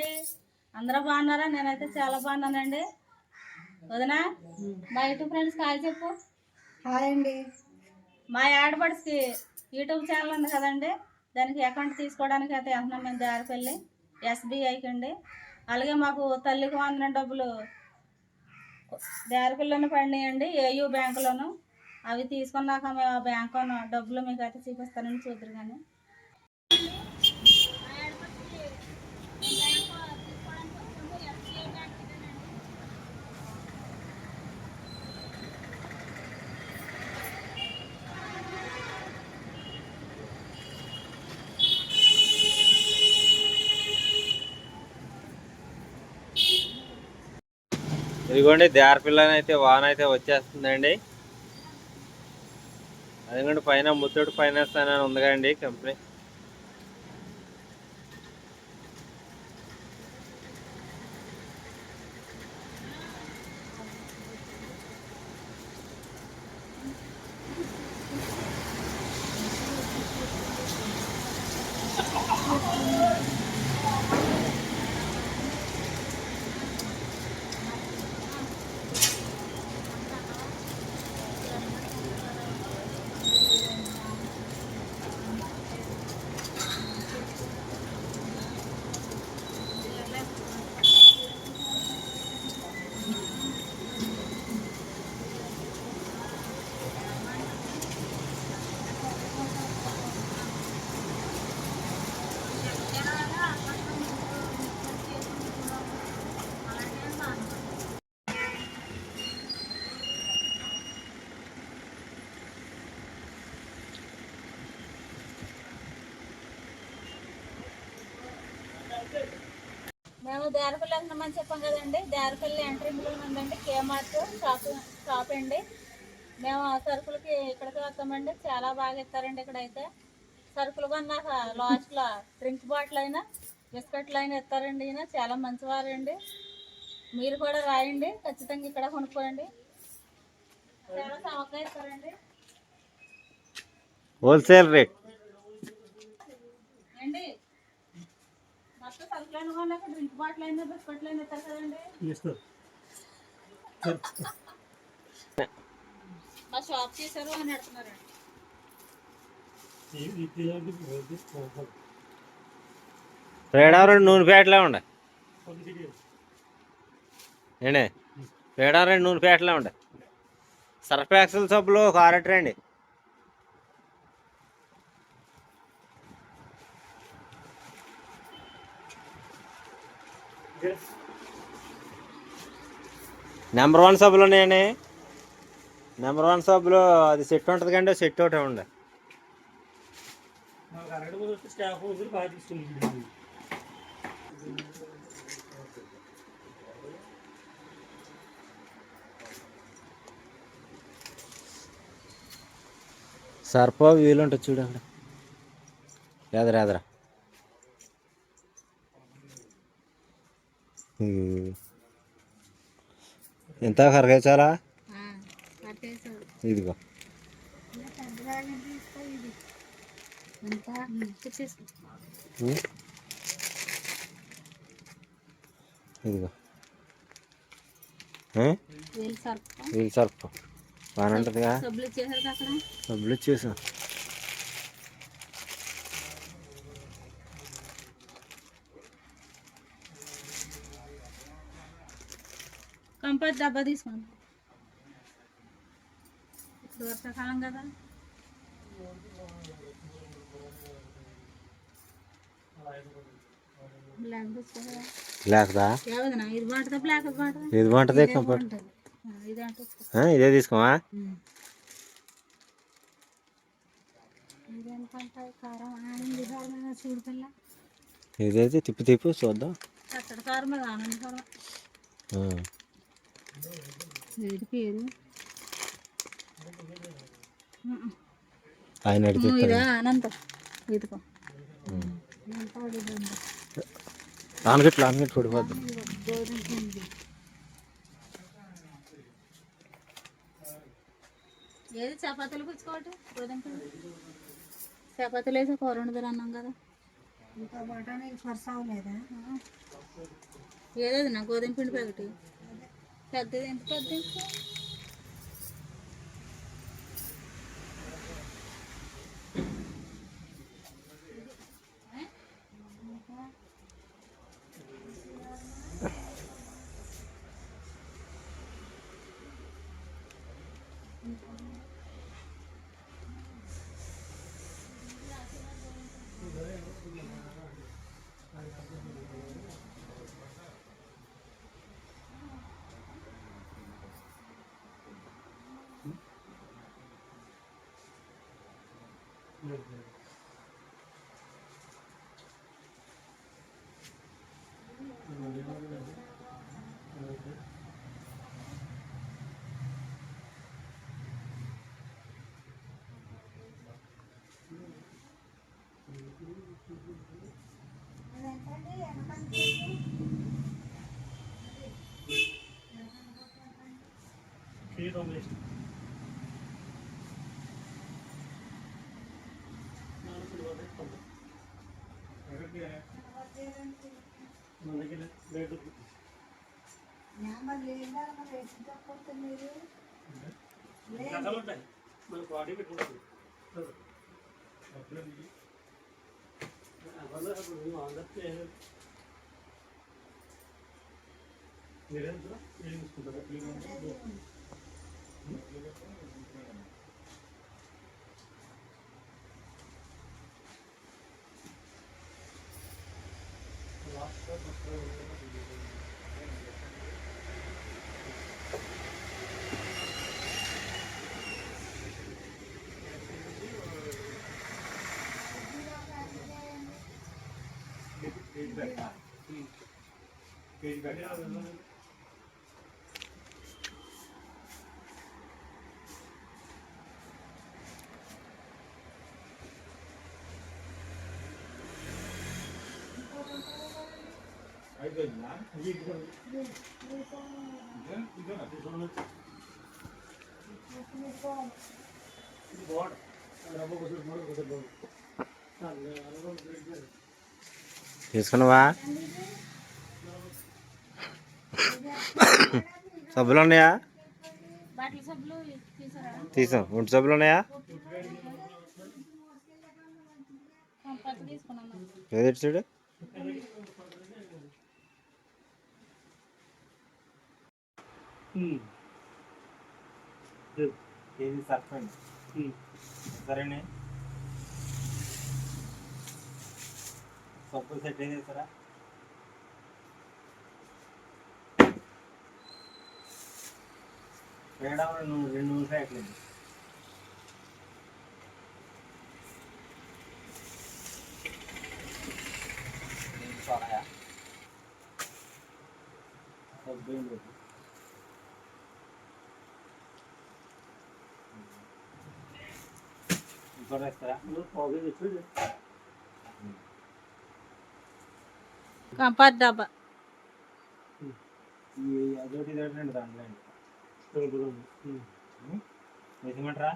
అండి అందరూ బాగున్నారా? నేనైతే చాలా బాగున్నానండి. వదినా మా యూట్యూబ్ ఫ్రెండ్స్ కాల్ చెప్పు. హాయ్ అండి. మా ఆడపడికి యూట్యూబ్ ఛానల్ ఉంది కదండి దానికి అకౌంట్ తీసుకోవడానికి అయితే వెళ్తున్నాం మేము దారిపల్లి ఎస్బీఐకి అండి అలాగే మాకు తల్లికి వందన డబ్బులు దారిపల్లిలోనే పడినాయండి ఏయూ బ్యాంకులోను. అవి తీసుకున్నాక మేము ఆ బ్యాంక్ డబ్బులు మీకు అయితే చూపిస్తానని చూద్దరు కానీ. ఇదిగోండి దేరపిల్లని అయితే వాన అయితే వచ్చేస్తుందండి. అదిగోండి పైన ముత్తూట్ ఫైనాన్స్ అని ఉంది కదండి కంపెనీ. దేరపల్లి అంటున్నామని చెప్పాం కదండి. దేరపల్లి ఎంట్రీలో ఉందండి. కేమార్ట్ షాప్ షాప్ అండి. మేము ఆ సరుకులకి ఇక్కడికి వస్తామండి. చాలా బాగా ఇస్తారండి ఇక్కడైతే. సరుకులు కొన్నాక లాస్ట్లో డ్రింక్ బాటిల్ అయినా బిస్కెట్లు అయినా ఇస్తారండి ఈయన. చాలా మంచివారండి. మీరు కూడా రాయండి. ఖచ్చితంగా ఇక్కడ కొనుక్కోండి. చాలా చవకగా ఇస్తారండి. హోల్సేల్ రేట్ అండి మొత్తం సరుకులైన కొన్నాక డ్రింక్ బాటిల్ అయినా బిస్కెట్లు అయినా ఇస్తారు. కదండి మా షాప్ చేశారు అని అంటున్నారండి. పేడారం నూనె ప్యాకెట్లే ఉండే ఏండి? పేడారం నూనె ప్యాకెట్లే ఉండే సర్ఫ్ ఎక్సెల్ సబ్బులు ఒక ఆరటర్ నెంబర్ వన్ సబ్బులు ఉన్నాయండి. నెంబర్ వన్ సబ్బులు అది సెట్ ఉంటుంది కండి సెట్ ఒకటే ఉండే. సర్ప వీలుంటుంది చూడు అక్కడ ఎదరా ఎదరా ఎంత కరగచాలా ఇదిగో? ఇదిగో. వీల్ సర్ప. బాగానే ఉంటుందిగా. సబ్బులు ఇచ్చేసారు కంపల్సరీ డబ్బా తీసుకోండి ఇప్పుడు వర్షాకాలం కదా. ఇది బాగుంటుందా కంఫర్ట్ ఇదే తీసుకోమా? ఇదైతే తిప్పి తిప్పు చూద్దాం. పేరు ఆయన అనంత. ఇదిగో. ఆనగట్లు ఆనగట్లు పడిపోద్ది గోధుమ పిండి ఏది? చపాతీలు కూర్చోటి గోధుమ పిండి? చపాతీలు వేసి కూర వండుతారు అన్నాం కదా. ఇంకా బఠానీ పర్స్ అవ్వలేదా ఏదది నా గోధుమ పిండి ప్యాకెట్. పెద్దది ఎంత పెద్ద സ്പീഡ് റെഗുലേഷൻ ഞാൻ നിരന്തരം എഴുതി తీసుకున్నావా సబ్బులు ఉన్నాయా తీసుకున్నావా? సబ్బులు ఉన్నాయా తీసాం ఒంటి సబ్బులు ఉన్నాయా ఏదో చూడు. ఏది సర్పంచ్ సరేనే సబ్బులు సెట్ ఏం చేస్తారా వేయడం రెండు రెండు నిమిషాలు ఎట్లేదు సోడాయా సబ్బు ఏం లేదు ఇంకోటి డబ్బా అదొకటి ఇదొకటి రెండు దాంట్లో వేసిమంటారా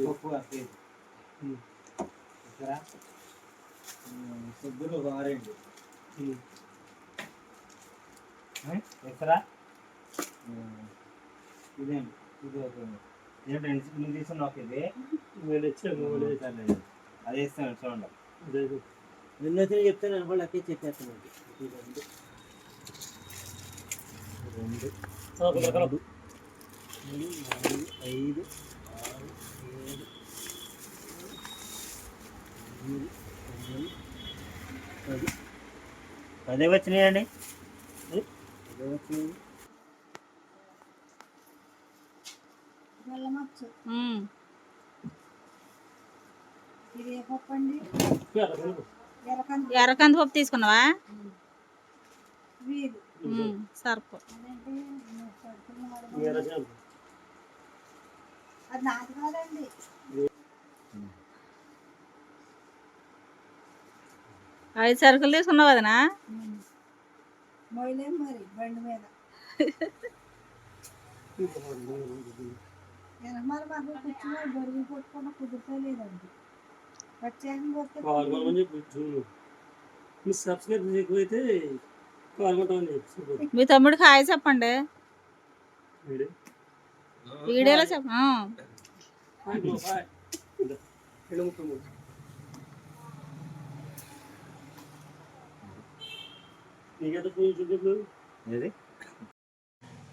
పప్పు అసలు సబ్బులు ఒక ఆరేంటి వేస్తారా ఇదేంటి ఇది ఒక నువ్వు ఇది. సర్లేదు. అది వేస్తాను చూడండి. నిన్న వచ్చిన చెప్తాను అనుకోండి అక్కే చెప్పేస్తాను రెండు. మూడు నాలుగు ఐదు ఆరు ఏడు ఎనిమిది తొమ్మిది పది. పదే వచ్చినాయండి. పది వచ్చినాయి. ఎర్రకంది. పప్పు తీసుకున్నావా? సర్పు. ఐదు సరుకులు తీసుకున్నావు మొయిలేం మరి బండి మీద. మాకు బరువు కుదురుతలేదండి మీ సబ్స్క్రైబ్ ఎక్కువైతే పాల్గొంటామని చెప్పి మీ తమ్ముడికి హాయ్ చెప్పండి. వీడియో వీడియోలో చెప్ప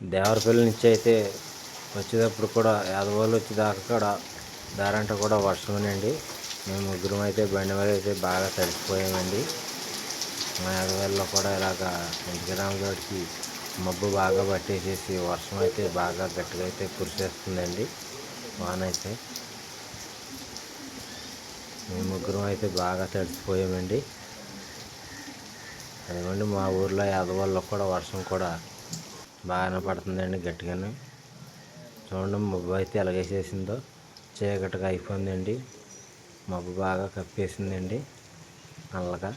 దేవరపల్లి నుంచి అయితే వచ్చేటప్పుడు కూడా యాదవాళ్ళు వచ్చేదాకా కూడా దారంట కూడా వర్షమేనండి. మేము ముగ్గురం అయితే బండి మీద అయితే బాగా తడిసిపోయామండి. మా యాదవాళ్ళలో కూడా ఇలాగా వెంకటరామగడికి మబ్బు బాగా పట్టేసేసి వర్షం అయితే బాగా గట్టిగా అయితే కురిసేస్తుందండి. వాన అయితే. మేము ముగ్గురం అయితే బాగా తడిసిపోయామండి. అదిగోండి మా ఊర్లో యాదవాళ్ళలో కూడా వర్షం కూడా బాగానే పడుతుందండి గట్టిగానే. చూడండి మబ్బు అయితే ఎలాగేసేసిందో చీకటిగా అయిపోయిందండి. మబ్బు బాగా కప్పేసిందండి. నల్లగా.